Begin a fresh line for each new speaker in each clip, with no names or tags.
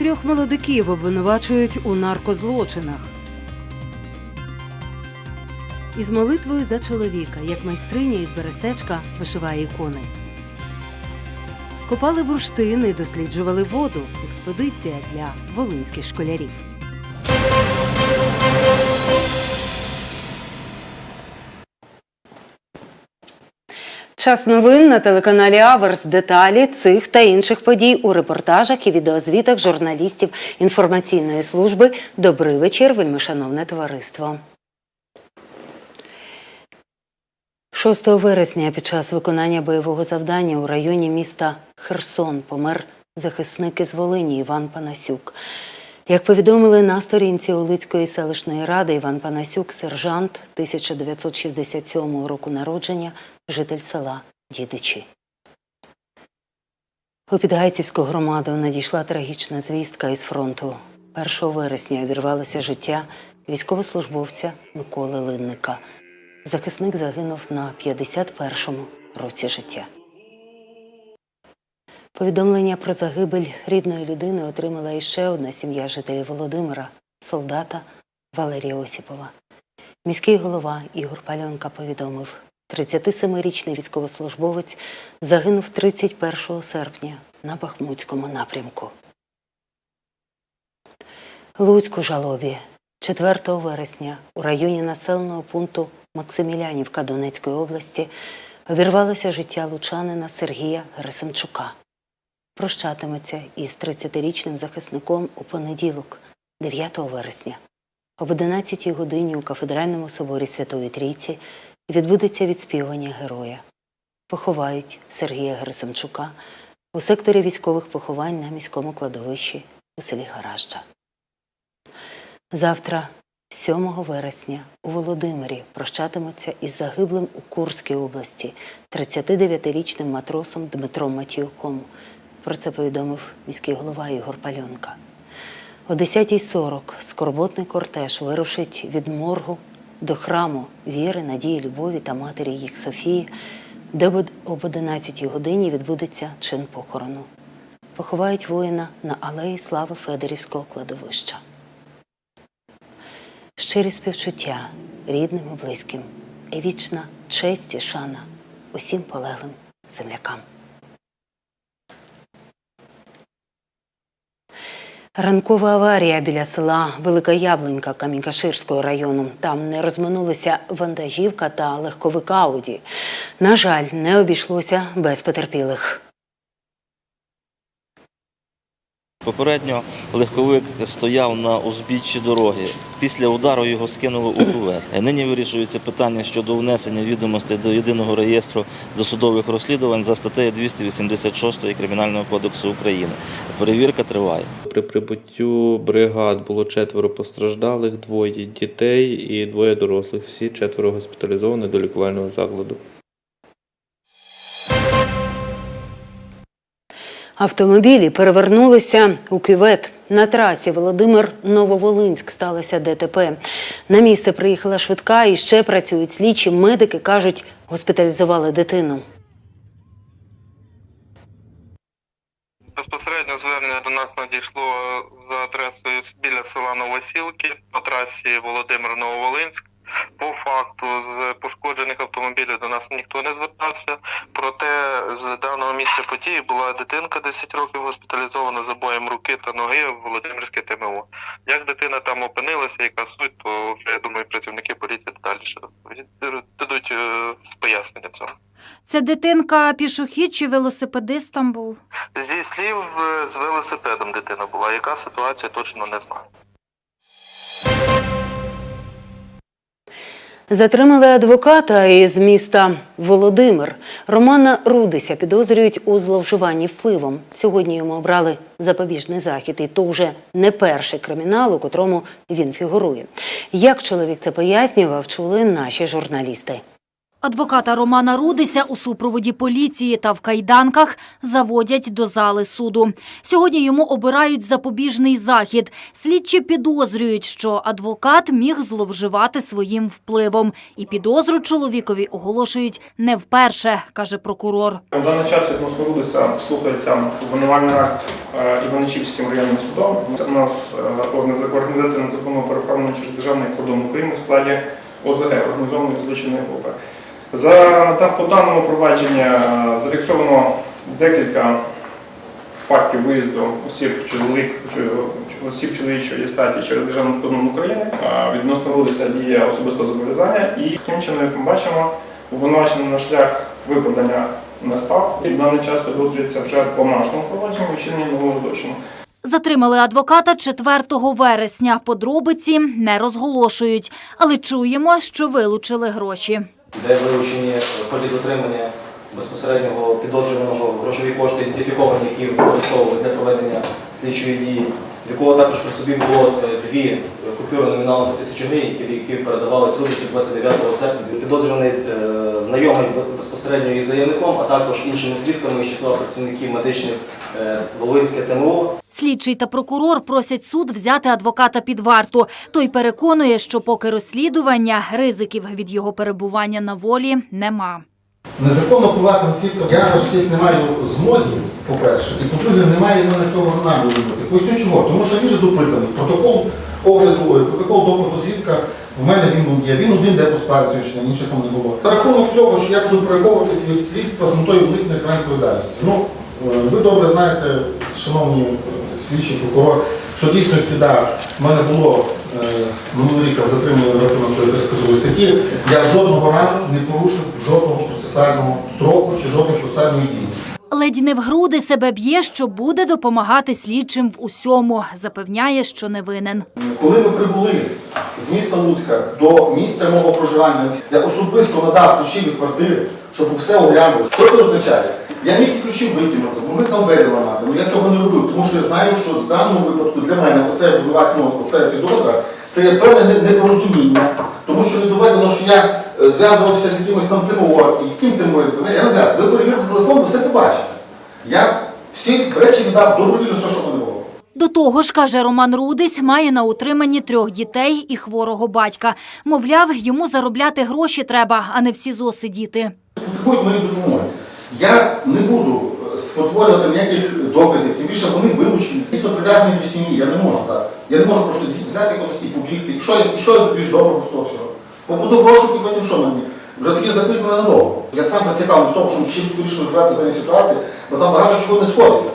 Трьох молодиків обвинувачують у наркозлочинах. Із молитвою за чоловіка, як майстриня із Берестечка вишиває ікони. Копали бурштини, досліджували воду. Експедиція для волинських школярів. Час новин на телеканалі Аверс. Деталі цих та інших подій у репортажах і відеозвітах журналістів інформаційної служби. Добрий вечір, вельмишановне товариство. 6 вересня під час виконання бойового завдання у районі міста Херсон помер захисник із Волині Іван Панасюк. Як повідомили на сторінці Олицької селищної ради, Іван Панасюк, сержант 1967 року народження, житель села Дідичі. У Підгайцівську громаду надійшла трагічна звістка із фронту. 1 вересня обірвалося життя військовослужбовця Миколи Линника. Захисник загинув на 51-му році життя. Повідомлення про загибель рідної людини отримала іще одна сім'я жителів Володимира, солдата Валерія Осіпова. Міський голова Ігор Пальонка повідомив, 37-річний військовослужбовець загинув 31 серпня на Бахмутському напрямку. Луцьк у жалобі 4 вересня у районі населеного пункту Максимілянівка Донецької області обірвалося життя лучанина Сергія Герасимчука. Прощатиметься із 30-річним захисником у понеділок, 9 вересня. Об 11 годині у кафедральному соборі Святої Трійці відбудеться відспівання героя. Поховають Сергія Герасимчука у секторі військових поховань на міському кладовищі у селі Гаражджа. Завтра, 7 вересня, у Володимирі прощатимуться із загиблим у Курській області 39-річним матросом Дмитром Матіюком. Про це повідомив міський голова Ігор Пальонка. О 10.40 скорботний кортеж вирушить від моргу до храму віри, надії, любові та матері їх Софії, де об- об 11 годині відбудеться чин похорону. Поховають воїна на алеї слави Федорівського кладовища. Щирі співчуття рідним і близьким і вічна честь і шана усім полеглим землякам. Ранкова аварія біля села Велика Яблунька Камінькаширського району. Там не розминулися вантажівка та легковик Ауді. На жаль, не обійшлося без потерпілих.
Попередньо легковик стояв на узбіччі дороги. Після удару його скинуло у кувет. Нині вирішується питання щодо внесення відомостей до єдиного реєстру досудових розслідувань за статтею 286 Кримінального кодексу України. Перевірка триває.
При прибуттю бригад було четверо постраждалих, двоє дітей і двоє дорослих. Всі четверо госпіталізовані до лікувального закладу.
Автомобілі перевернулися у кювет. На трасі Володимир Нововолинськ сталося ДТП. На місце приїхала швидка і ще працюють слідчі. Медики кажуть, госпіталізували дитину.
Безпосередньо звернення до нас надійшло за адресою біля села Новосілки по трасі Володимир Нововолинськ. По факту з пошкоджених автомобілів до нас ніхто не звертався. Проте з даного місця події була дитинка 10 років госпіталізована забоєм руки та ноги в Володимирське ТМО. Як дитина там опинилася, яка суть, то вже я думаю, працівники поліції далі дадуть е, пояснення цього.
Це дитинка пішохід чи велосипедистом був?
Зі слів е, з велосипедом дитина була. Яка ситуація точно не знаю.
Затримали адвоката із міста Володимир. Романа Рудися підозрюють у зловживанні впливом. Сьогодні йому обрали запобіжний захід, і то вже не перший кримінал, у котрому він фігурує. Як чоловік це пояснював, чули наші журналісти.
Адвоката Романа Рудися у супроводі поліції та в кайданках заводять до зали суду. Сьогодні йому обирають запобіжний захід. Слідчі підозрюють, що адвокат міг зловживати своїм впливом. І підозру чоловікові оголошують не вперше, каже прокурор.
У даний час відносно Рудиса слухається обвинувальний акт е, Іваничівським районним судом. У нас е, організа- організація незаконного переправлення через державний кордон України в складі ОЗГ організованої злочинної групи. За по даному провадженні е, зафіксовано декілька фактів виїзду осіб чоловік чо- осіб чоловічої статі через державний кордон України. Відносно Рудиса діє особисте зобов'язання, і таким чином, як ми бачимо, обвинувачений на шлях виправдання не став і в даний час підозрюється вже по нашому провадженню вчинення нового злочину.
Затримали адвоката 4 вересня. Подробиці не розголошують, але чуємо, що вилучили гроші.
Де вилучені в ході затримання безпосереднього підозрюваного грошові кошти ідентифіковані, які використовувалися для проведення слідчої дії, якого також при собі було е, дві купюри номіналом по тисячі гривень, які, які передавались 29 серпня. Підозрюваний е, знайомий безпосередньо із заявником, а також іншими свідками із числа працівників медичних е, Волинське ТМО
Слідчий та прокурор просять суд взяти адвоката під варту. Той переконує, що поки розслідування, ризиків від його перебування на волі нема.
Незаконно впливати на. Я щось не маю змоги, по-перше, і по-друге, немає в мене цього наміру робити. Поясню чого. Тому що він же допитаний. Протокол огляду, протокол допиту свідка в мене він є. Він один де по справі точно, інших там не було. За рахунок цього, що я буду переховуватися від слідства з метою уникнення крайньої відповідальності. Ну, е, ви добре знаєте, шановні е, слідчі прокурор, що в дійсності, да, в мене було е, минулий рік затримали на рахунок розказової статті. Я жодного разу не порушив жодного процесуального строку чи жодної процесуальної дії.
Ледь не в груди себе б'є, що буде допомагати слідчим в усьому. Запевняє, що не винен.
Коли ми прибули з міста Луцька до місця мого проживання, я особисто надав ключі від квартири, щоб все оглянув. Що це означає? Я міг ключі викинути, бо ми там двері ламати. Ну я цього не робив, тому що я знаю, що в даному випадку для мене оце будувати, ну, оце підозра, це є певне непорозуміння, тому що не доведено, що я е, зв'язувався з якимось там ТМО, і яким ТМО, я не зв'язувався. Ви перевірте телефон, ви все побачите. Я всі речі віддав добровільно, все, що мене було.
До того ж, каже Роман Рудись, має на утриманні трьох дітей і хворого батька. Мовляв, йому заробляти гроші треба, а не в СІЗО сидіти.
потребують моєї допомоги. Я не буду е, спотворювати ніяких доказів, тим більше вони вилучені. Дійсно прив'язані до сім'ї, я не можу так. Я не можу просто взяти когось і побігти. І що, я- і що я доб'юсь доброго з того всього? Побуду гроші, і потім що мені? Вже тоді закрить мене надовго. Я сам зацікавлений в тому, щоб чим скоріше розбиратися в даній ситуації, бо там багато чого не сходиться.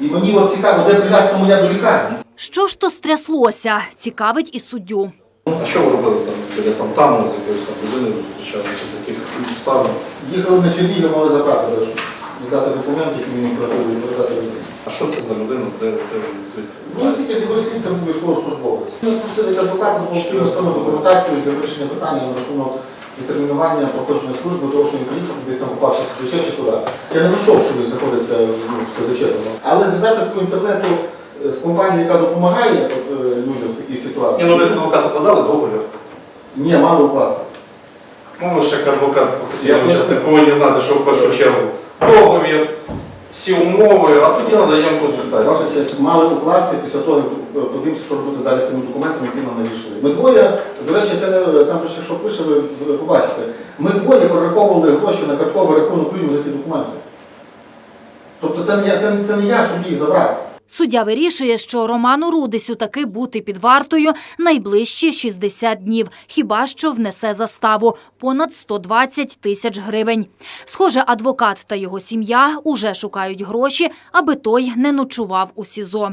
І мені от цікаво, де прив'язка моя до лікарні.
Що ж то стряслося, цікавить і суддю.
А що ви робили там біля фонтану, з якоюсь там людиною зустрічалися, з яких обставин?
Їхали на Чернігів, мали забрати дещо. Здати документи, які мені працюють, передати людині.
А що це за людина? Де, де ви звідки?
Ну, це був військовослужбовець. Ми просили адвоката допомогти розповідати документацію для вирішення питання на рахунок відтермінування проходження служби, того, що він приїхав, десь там попався в СЗЧ чи куди. Я не знайшов, що він знаходиться ну, в СЗЧ. Але зв'язався по інтернету е, з компанією, яка допомагає е, людям в такій
Ні,
ситуації.
ну ви адвокат укладали договір.
Ні, мало укласти.
Ну, ви ж як адвокат професійний учасник повинні знати, що в першу чергу договір, всі умови, а тоді надаємо консультацію.
Ваша честь, мали укласти після того, як подивимося, що робити далі з тими документами, які нам надійшли. Ми двоє, до речі, це не там ще що пише, ви ви побачите. Ми двоє прораховували гроші на картковий рахунок людям за ті документи. Тобто це не я, це, це не я собі їх забрав.
Суддя вирішує, що Роману Рудисю таки бути під вартою найближчі 60 днів, хіба що внесе заставу – понад 120 тисяч гривень. Схоже, адвокат та його сім'я уже шукають гроші, аби той не ночував у СІЗО.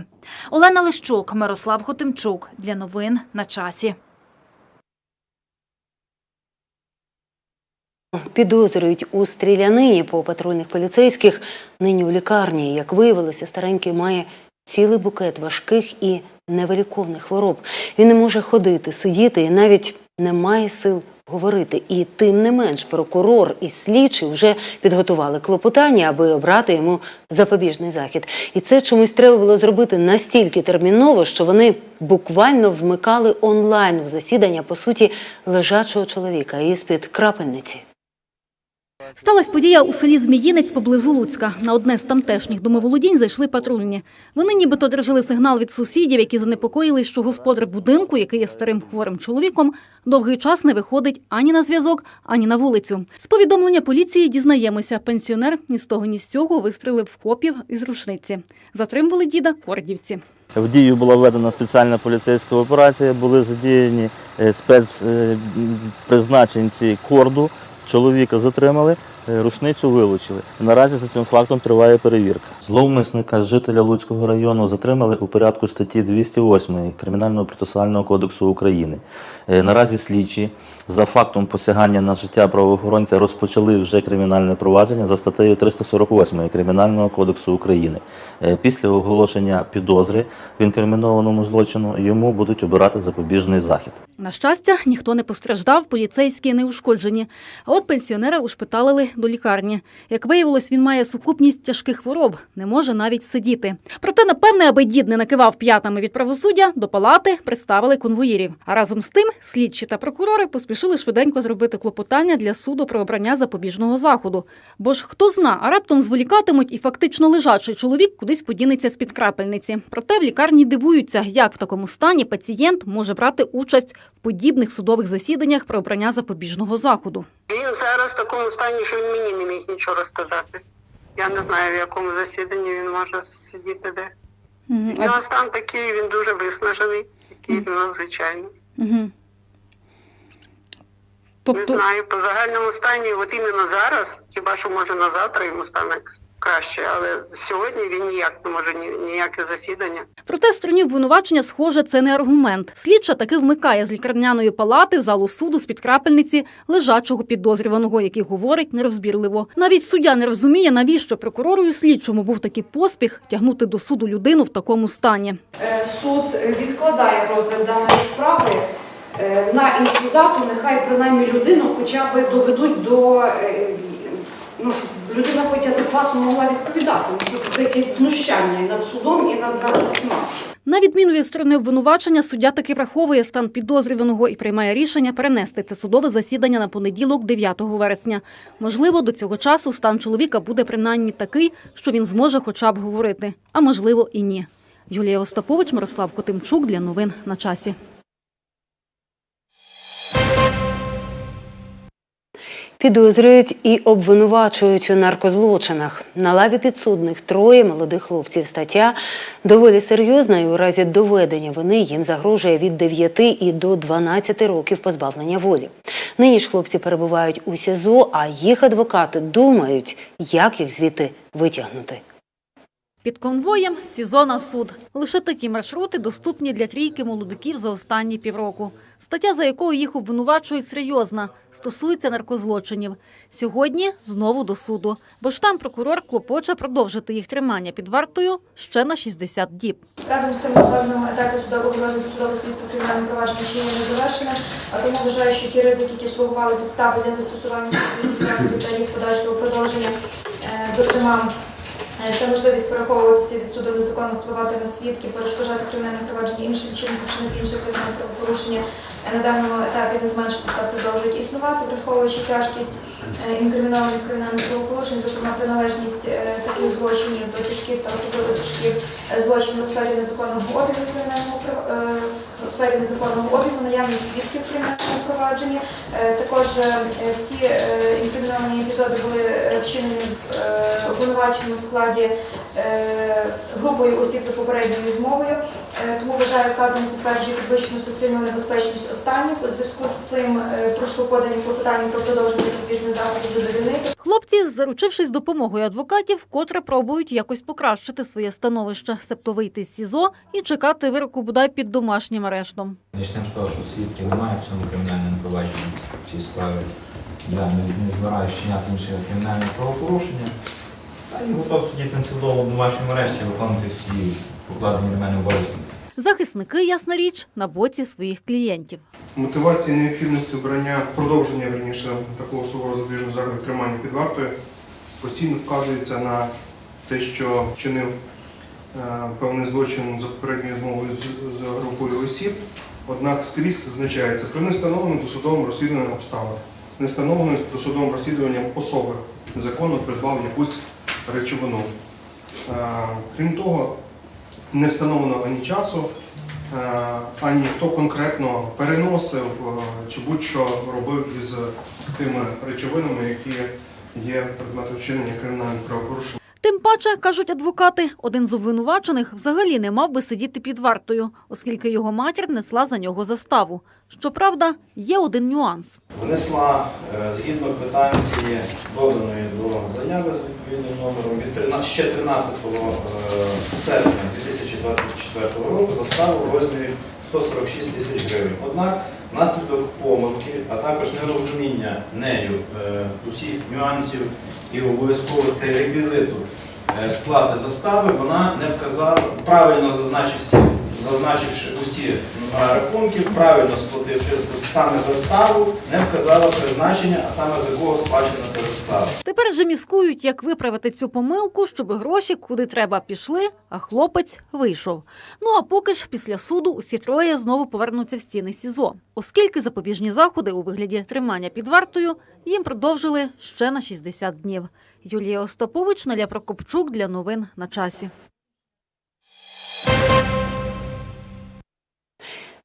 Олена Лищук, Мирослав Хотимчук. Для новин на часі.
Підозрюють у стрілянині по патрульних поліцейських. Нині у лікарні, як виявилося, старенький має цілий букет важких і невиліковних хвороб. Він не може ходити, сидіти і навіть немає сил говорити. І тим не менш прокурор і слідчий вже підготували клопотання, аби обрати йому запобіжний захід. І це чомусь треба було зробити настільки терміново, що вони буквально вмикали онлайн у засідання по суті лежачого чоловіка із-під крапельниці.
Сталась подія у селі Зміїнець поблизу Луцька. На одне з тамтешніх домоволодінь зайшли патрульні. Вони нібито одержали сигнал від сусідів, які занепокоїлись, що господар будинку, який є старим хворим чоловіком, довгий час не виходить ані на зв'язок, ані на вулицю. З повідомлення поліції дізнаємося, пенсіонер ні з того, ні з цього вистрелив в хлопів із рушниці. Затримували діда кордівці.
В дію була введена спеціальна поліцейська операція, були задіяні е, спецпризначенці корду. Чоловіка затримали, е, рушницю вилучили. Наразі за цим фактом триває перевірка. Зловмисника жителя Луцького району затримали у порядку статті 208 Кримінального процесуального кодексу України. Е, Наразі слідчі за фактом посягання на життя правоохоронця розпочали вже кримінальне провадження за статтею 348 Кримінального кодексу України. Е, Після оголошення підозри в інкримінованому злочину йому будуть обирати запобіжний захід.
На щастя, ніхто не постраждав, поліцейські не ушкоджені. А от пенсіонера ушпиталили до лікарні. Як виявилось, він має сукупність тяжких хвороб, не може навіть сидіти. Проте, напевне, аби дід не накивав п'ятами від правосуддя, до палати представили конвоїрів. А разом з тим слідчі та прокурори поспішили швиденько зробити клопотання для суду про обрання запобіжного заходу. Бо ж хто зна, а раптом зволікатимуть і фактично лежачий чоловік кудись подінеться з-під крапельниці. Проте в лікарні дивуються, як в такому стані пацієнт може брати участь в подібних судових засіданнях про обрання запобіжного заходу.
Він зараз в такому стані, що він мені не міг нічого розказати. Я не знаю, в якому засіданні він може сидіти де. У нього стан такий, він дуже виснажений, такий надзвичайний.
Угу.
Не знаю, по загальному стані, от іменно зараз, хіба що може на завтра йому стане краще, але сьогодні він ніяк не може ні, ніяке засідання.
Проте стороні обвинувачення, схоже, це не аргумент. Слідча таки вмикає з лікарняної палати в залу суду з-під крапельниці лежачого підозрюваного, який говорить нерозбірливо. Навіть суддя не розуміє, навіщо прокурору і слідчому був такий поспіх тягнути до суду людину в такому стані.
Е, суд відкладає розгляд даної справи е, на іншу дату, нехай принаймні людину хоча б доведуть до е, ну, щоб людина хоч адекватно могла відповідати, що це якесь знущання і над судом, і над над всіма.
На відміну від сторони обвинувачення, суддя таки враховує стан підозрюваного і приймає рішення перенести це судове засідання на понеділок, 9 вересня. Можливо, до цього часу стан чоловіка буде принаймні такий, що він зможе хоча б говорити, а можливо і ні. Юлія Остапович, Мирослав Котимчук для новин на часі.
Підозрюють і обвинувачують у наркозлочинах. На лаві підсудних троє молодих хлопців. Стаття доволі серйозна і у разі доведення вини їм загрожує від 9 і до 12 років позбавлення волі. Нині ж хлопці перебувають у СІЗО, а їх адвокати думають, як їх звідти витягнути.
Під конвоєм СІЗО на суд. Лише такі маршрути доступні для трійки молодиків за останні півроку. Стаття, за якою їх обвинувачують, серйозна, стосується наркозлочинів. Сьогодні знову до суду, бо ж там прокурор клопоче продовжити їх тримання під вартою ще на 60 діб.
Разом з тим на кожному етапі судового судове слідство кримінального провадження ще не завершене, а тому вважаю, що ті ризики, які слугували підстави для застосування та їх подальшого продовження, е, зокрема. е, Це можливість переховуватися від суду незаконно впливати на свідків, перешкоджати кримінальне провадження іншим чином, вчинити інше кримінальне правопорушення е, на даному етапі не зменшити та продовжують існувати, враховуючи тяжкість е, інкримінованих кримінальних правопорушень, зокрема приналежність е, таких злочинів до тяжких та особливо тяжких е, злочинів у сфері незаконного обігу кримінального у сфері незаконного обігу, наявність свідків провадженні. Е, Також всі інкриміновані епізоди були вчинені обвинуваченими в складі групою осіб за попередньою змовою. Е, Тому вважаю, вказано підтверджує підвищену суспільну небезпечність останніх. У зв'язку з цим е, прошу подані клопотання про продовження запобіжних заходів задовільнити.
Хлопці, заручившись допомогою адвокатів, вкотре пробують якось покращити своє становище, себто вийти з СІЗО і чекати вироку бодай під домашнім арештом.
Почнемо з того, що свідків немає в цьому кримінальному провадженні в цій справі. Я не, збираюся вчиняти інші кримінальні правопорушення. Та і готов сидіти на цілому домашньому арешті, виконувати всі покладені на мене обов'язки.
Захисники, ясна річ, на боці своїх клієнтів.
Мотивація і необхідність обрання продовження верніше такого суворо запобіжного заходу тримання під вартою постійно вказується на те, що вчинив е, певний злочин за попередньою змовою з, групою осіб. Однак скрізь зазначається при невстановлених досудовим розслідуванням обставин, не встановлених досудовим розслідуванням особи законно придбав якусь речовину. Е, Крім того, не встановлено ані часу, е, ані хто конкретно переносив е, чи будь-що робив із тими речовинами, які є предметом вчинення кримінальних правопорушень.
Тим паче, кажуть адвокати, один з обвинувачених взагалі не мав би сидіти під вартою, оскільки його матір несла за нього заставу. Щоправда, є один нюанс.
Внесла е, згідно квитанції доданої до заяви з відповідним номером від 13 ще 13 е, серпня 2024 року заставу в розмірі 146 тисяч гривень. Однак внаслідок помилки, а також нерозуміння нею е, усіх нюансів і обов'язковостей реквізиту е, сплати застави, вона не вказала, правильно зазначивши, зазначивши усі номера рахунків, правильно сплативши саме заставу, не вказала призначення, а саме за кого сплачена ця застава.
Тепер же міскують, як виправити цю помилку, щоб гроші куди треба пішли, а хлопець вийшов. Ну а поки ж після суду усі троє знову повернуться в стіни СІЗО, оскільки запобіжні заходи у вигляді тримання під вартою їм продовжили ще на 60 днів. Юлія Остапович, Наля Прокопчук для новин на часі.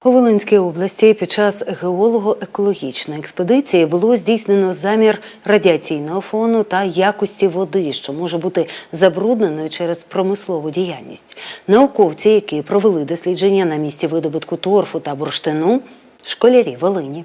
У Волинській області під час геолого-екологічної експедиції було здійснено замір радіаційного фону та якості води, що може бути забрудненою через промислову діяльність. Науковці, які провели дослідження на місці видобутку торфу та бурштину, школярі Волині.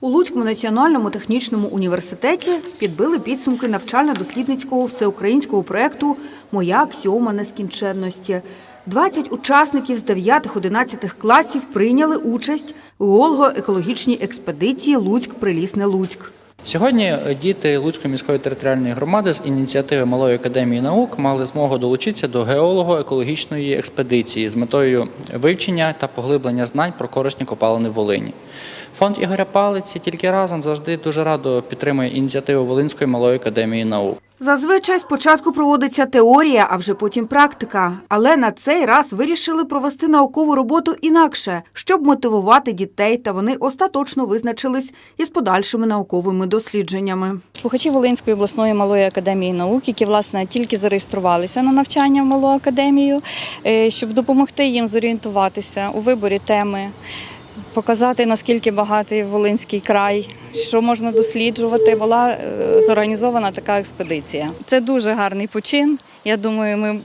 У Луцькому національному технічному університеті підбили підсумки навчально-дослідницького всеукраїнського проєкту Моя аксіома нескінченності. 20 учасників з 9-11 класів прийняли участь у геолого-екологічній експедиції Луцьк-Прилісне-Луцьк.
Сьогодні е, діти Луцької міської територіальної громади з ініціативи Малої академії наук мали змогу долучитися до геолого-екологічної експедиції з метою вивчення та поглиблення знань про корисні копалини в Волині. Фонд Ігоря Палиці тільки разом завжди дуже радо підтримує ініціативу Волинської малої академії наук.
Зазвичай спочатку проводиться теорія, а вже потім практика. Але на цей раз вирішили провести наукову роботу інакше, щоб мотивувати дітей, та вони остаточно визначились із подальшими науковими дослідженнями.
Слухачі Волинської обласної малої академії наук, які власне тільки зареєструвалися на навчання в малу академію, е, щоб допомогти їм зорієнтуватися у виборі теми, показати наскільки багатий Волинський край, що можна досліджувати. Була е, зорганізована така експедиція. Це дуже гарний почин. Я думаю, ми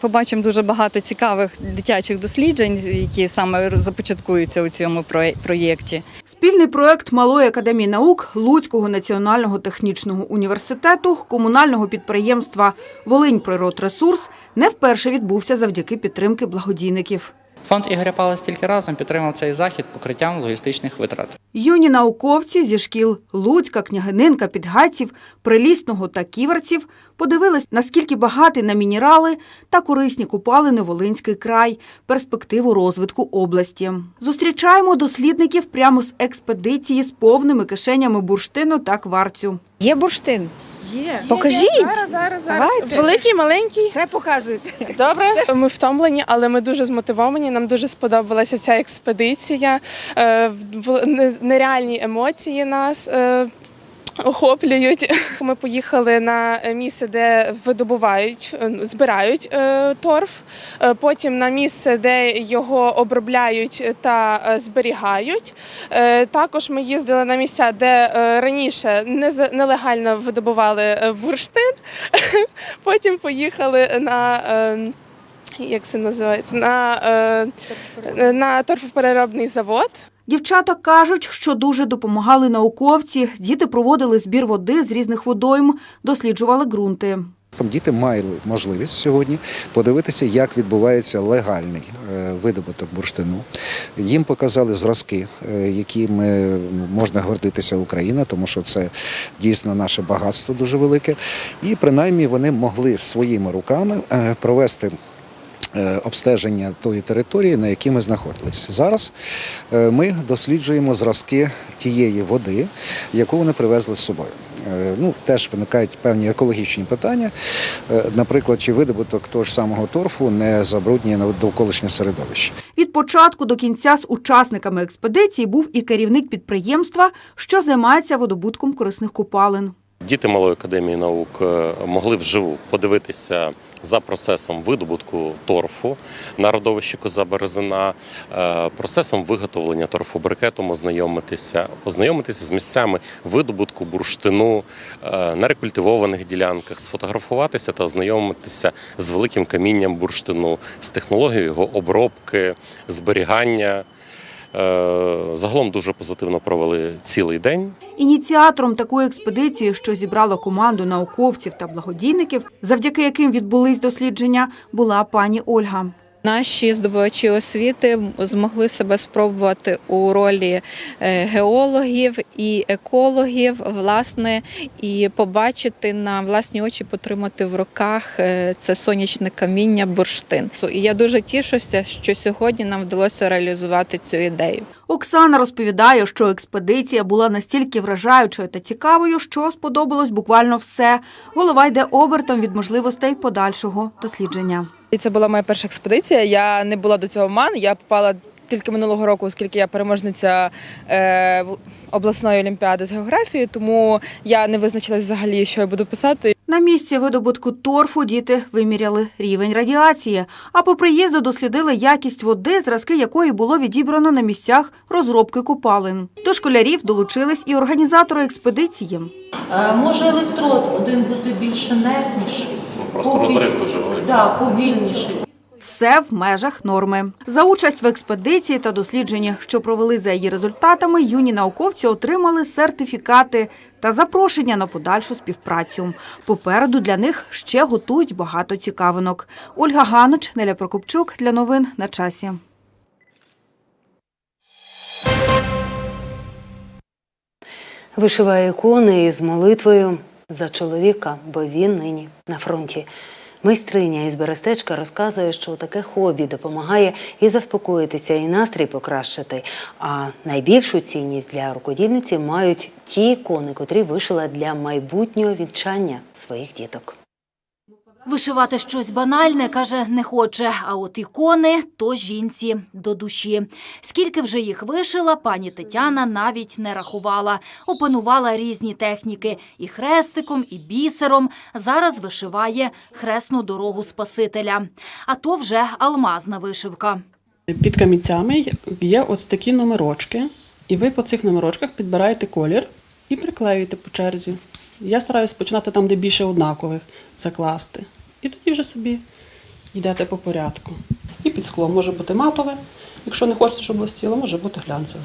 побачимо дуже багато цікавих дитячих досліджень, які саме започаткуються у цьому проє- проєкті.
Спільний проект Малої академії наук Луцького національного технічного університету, комунального підприємства Волиньприродресурс не вперше відбувся завдяки підтримки благодійників.
Фонд Ігоря Палиць тільки разом підтримав цей захід покриттям логістичних витрат.
Юні науковці зі шкіл Луцька, Княгининка, Підгайців, Прилісного та Ківерців подивились, наскільки багатий на мінерали та корисні купалини Волинський край, перспективу розвитку області. Зустрічаємо дослідників прямо з експедиції з повними кишенями бурштину та кварцю.
Є бурштин?
Є.
Покажіть.
Зараз, зараз, зараз.
Давайте.
Великий, маленький.
Все показують.
Добре. Ми втомлені, але ми дуже змотивовані. Нам дуже сподобалася ця експедиція. Е, в- не- Нереальні емоції нас. е, Охоплюють. Ми поїхали на місце, де видобувають, е, збирають е, торф. Е, Потім на місце, де його обробляють та зберігають. Також ми їздили на місця, де раніше нелегально видобували бурштин. Потім поїхали на. е, Як це називається? На, на торфопереробний завод.
Дівчата кажуть, що дуже допомагали науковці. Діти проводили збір води з різних водойм, досліджували ґрунти.
Там діти мали можливість сьогодні подивитися, як відбувається легальний е, видобуток бурштину. Їм показали зразки, е, якими можна гордитися Україна, тому що це дійсно наше багатство дуже велике. І принаймні вони могли своїми руками е, провести обстеження тої території, на якій ми знаходились. Зараз е, ми досліджуємо зразки тієї води, яку вони привезли з собою. Е, Ну, теж виникають певні екологічні питання. Е, Наприклад, чи видобуток того ж самого торфу не забруднює довколишнє середовище.
Від початку до кінця з учасниками експедиції був і керівник підприємства, що займається видобутком корисних копалин.
Діти Малої академії наук е, могли вживу подивитися за процесом видобутку торфу на родовищі Коза Березина, е, процесом виготовлення торфобрикетом, ознайомитися, ознайомитися з місцями видобутку бурштину е, на рекультивованих ділянках, сфотографуватися та ознайомитися з великим камінням бурштину, з технологією його обробки, зберігання. Е, Загалом дуже позитивно провели цілий день.
Ініціатором такої експедиції, що зібрала команду науковців та благодійників, завдяки яким відбулись дослідження, була пані Ольга.
Наші здобувачі освіти змогли себе спробувати у ролі е, геологів і екологів, власне, і побачити на власні очі, потримати в руках е, це сонячне каміння бурштин. І я дуже тішуся, що сьогодні нам вдалося реалізувати цю ідею.
Оксана розповідає, що експедиція була настільки вражаючою та цікавою, що сподобалось буквально все. Голова йде обертом від можливостей подальшого дослідження.
І це була моя перша експедиція. Я не була до цього в МАН. Я попала тільки минулого року, оскільки я переможниця е, обласної олімпіади з географії, тому я не визначилась взагалі, що я буду писати.
На місці видобутку торфу діти виміряли рівень радіації, а по приїзду дослідили якість води, зразки якої було відібрано на місцях розробки копалин. До школярів долучились і організатори експедиції.
Може електрод один бути більш інертніший?
Просто розрив дуже великий.
Да, повільніший.
Все в межах норми. За участь в експедиції та дослідженні, що провели за її результатами, юні науковці отримали сертифікати та запрошення на подальшу співпрацю. Попереду для них ще готують багато цікавинок. Ольга Ганич, Неля Прокопчук для новин на часі.
Вишиває ікони із молитвою за чоловіка, бо він нині на фронті. Майстриня із Берестечка розказує, що таке хобі допомагає і заспокоїтися, і настрій покращити. А найбільшу цінність для рукодільниці мають ті ікони, котрі вишила для майбутнього вінчання своїх діток.
Вишивати щось банальне, каже, не хоче. А от ікони то жінці до душі. Скільки вже їх вишила, пані Тетяна навіть не рахувала. Опанувала різні техніки і хрестиком, і бісером. Зараз вишиває хресну дорогу Спасителя. А то вже алмазна вишивка.
Під камінцями є ось такі номерочки, і ви по цих номерочках підбираєте колір і приклеюєте по черзі. Я стараюся починати там, де більше однакових, закласти. І тоді вже собі йдете по порядку. І під склом може бути матове, якщо не хочете, щоб блистіло, може бути глянцеве.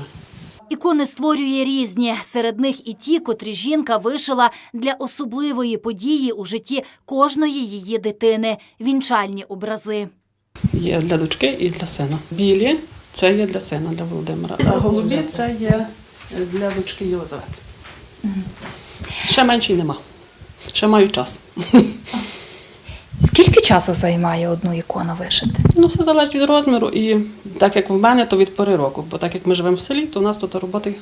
Ікони створює різні. Серед них і ті, котрі жінка вишила для особливої події у житті кожної її дитини – вінчальні образи.
Є для дочки і для сина. Білі це є для сина, для Володимира. А голубі це є для дочки Єлизавети. Ще менше й нема. Ще маю час.
Скільки часу займає одну ікону вишити?
Ну, все залежить від розміру. І так як в мене, то від пори року. Бо так як ми живемо в селі, то у нас тут роботи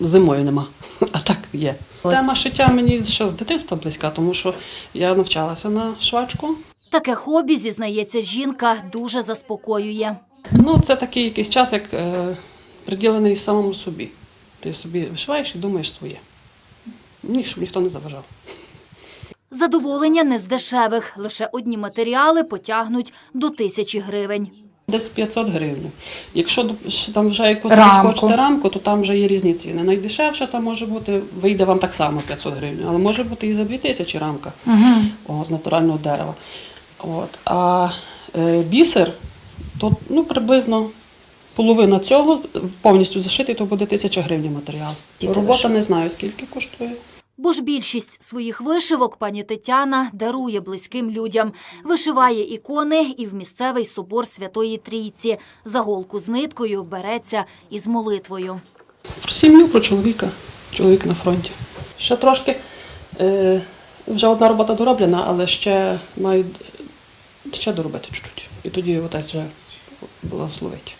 зимою нема. А так є. Тема шиття мені ще з дитинства близька, тому що я навчалася на швачку.
Таке хобі, зізнається жінка, дуже заспокоює.
Ну, це такий якийсь час, як е, приділений самому собі. Ти собі вишиваєш і думаєш своє. Ні, щоб ніхто не заважав.
Задоволення не з дешевих. Лише одні матеріали потягнуть до тисячі гривень.
Десь 500 гривень. Якщо там вже якусь
Рамку.
хочете рамку, то там вже є різні ціни. Найдешевше там може бути, вийде вам так само 500 гривень, але може бути і за 2000 рамка о, з натурального дерева. От. А е, бісер, то ну, приблизно половина цього повністю зашитий, то буде 1000 гривень матеріал. Робота не знаю, скільки коштує.
Бо ж більшість своїх вишивок пані Тетяна дарує близьким людям. Вишиває ікони і в місцевий собор Святої Трійці. За голку з ниткою береться із молитвою.
Про сім'ю, про чоловіка. Чоловік на фронті. Ще трошки, е, вже одна робота дороблена, але ще маю ще доробити чуть-чуть. і тоді отець вже благословить.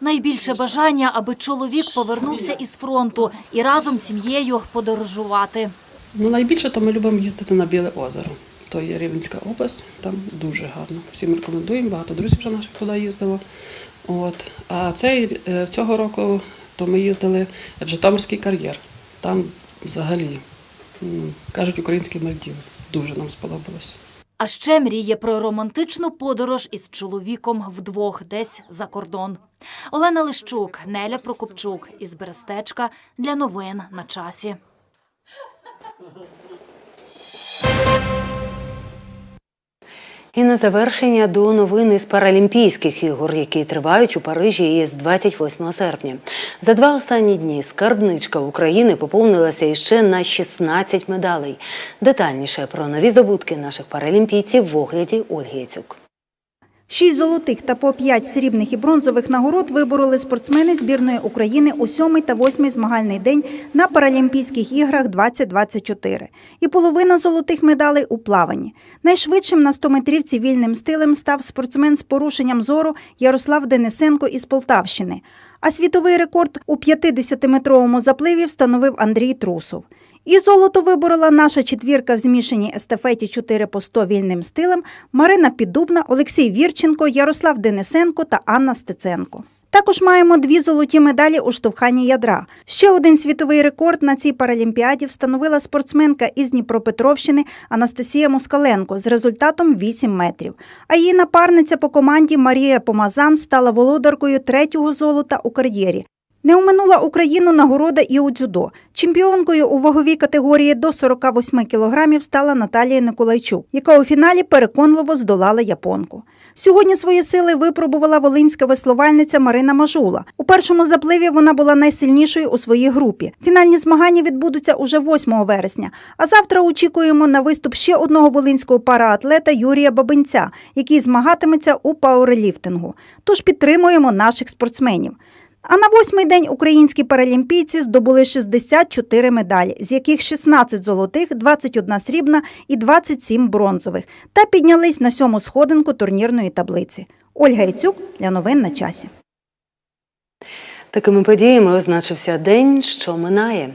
Найбільше бажання, аби чоловік повернувся із фронту і разом з сім'єю подорожувати.
Ну, найбільше то ми любимо їздити на Біле озеро. То є Рівненська область, там дуже гарно. Всім рекомендуємо, багато друзів вже наших туди їздило. От. А цей, е, цього року то ми їздили в Житомирський кар'єр. Там взагалі, кажуть, українські Мальдіви. Дуже нам сподобалось.
А ще мріє про романтичну подорож із чоловіком вдвох десь за кордон. Олена Лищук, Неля Прокопчук із Берестечка для новин на часі.
І на завершення до новини з Паралімпійських ігор, які тривають у Парижі із 28 серпня. За два останні дні скарбничка України поповнилася іще на 16 медалей. Детальніше про нові здобутки наших паралімпійців в огляді Ольги Яцюк.
Шість золотих та по п'ять срібних і бронзових нагород вибороли спортсмени збірної України у сьомий та восьмий змагальний день на Паралімпійських іграх 2024. І половина золотих медалей у плаванні. Найшвидшим на 100-метрівці вільним стилем став спортсмен з порушенням зору Ярослав Денисенко із Полтавщини. А світовий рекорд у 50-метровому запливі встановив Андрій Трусов. І золото виборола наша четвірка в змішаній естафеті 4 по 100 вільним стилем Марина Піддубна, Олексій Вірченко, Ярослав Денисенко та Анна Стеценко. Також маємо дві золоті медалі у штовханні ядра. Ще один світовий рекорд на цій паралімпіаді встановила спортсменка із Дніпропетровщини Анастасія Москаленко з результатом 8 метрів. А її напарниця по команді Марія Помазан стала володаркою третього золота у кар'єрі. Не оминула Україну нагорода і у дзюдо. Чемпіонкою у ваговій категорії до 48 кілограмів стала Наталія Николайчук, яка у фіналі переконливо здолала японку. Сьогодні свої сили випробувала волинська веслувальниця Марина Мажула. У першому запливі вона була найсильнішою у своїй групі. Фінальні змагання відбудуться уже 8 вересня. А завтра очікуємо на виступ ще одного волинського параатлета Юрія Бабинця, який змагатиметься у пауерліфтингу. Тож підтримуємо наших спортсменів. А на восьмий день українські паралімпійці здобули 64 медалі, з яких 16 золотих, 21 срібна і 27 бронзових, та піднялись на сьому сходинку турнірної таблиці. Ольга Яцюк для новин на часі.
Такими подіями означився день, що минає.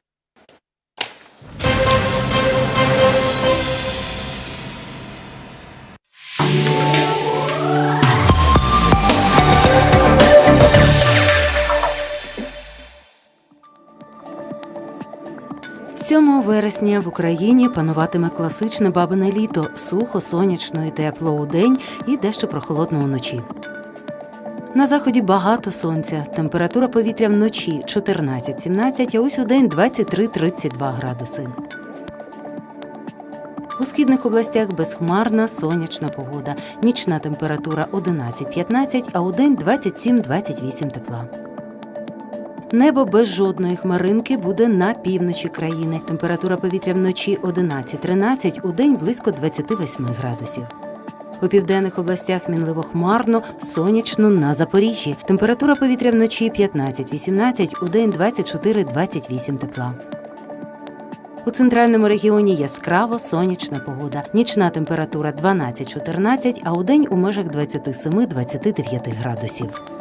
Сьомого вересня в Україні пануватиме класичне бабине літо, сухо, сонячно і тепло у день і дещо прохолодно уночі. На заході багато сонця, температура повітря вночі 14-17, а ось у день 23-32 градуси. У східних областях безхмарна сонячна погода. Нічна температура 11-15, а у день 27-28 тепла. Небо без жодної хмаринки буде на півночі країни. Температура повітря вночі 11-13, у день близько 28 градусів. У південних областях мінливо хмарно, сонячно на Запоріжжі. Температура повітря вночі 15-18, у день 24-28 тепла. У центральному регіоні яскраво сонячна погода. Нічна температура 12-14, а у день у межах 27-29 градусів.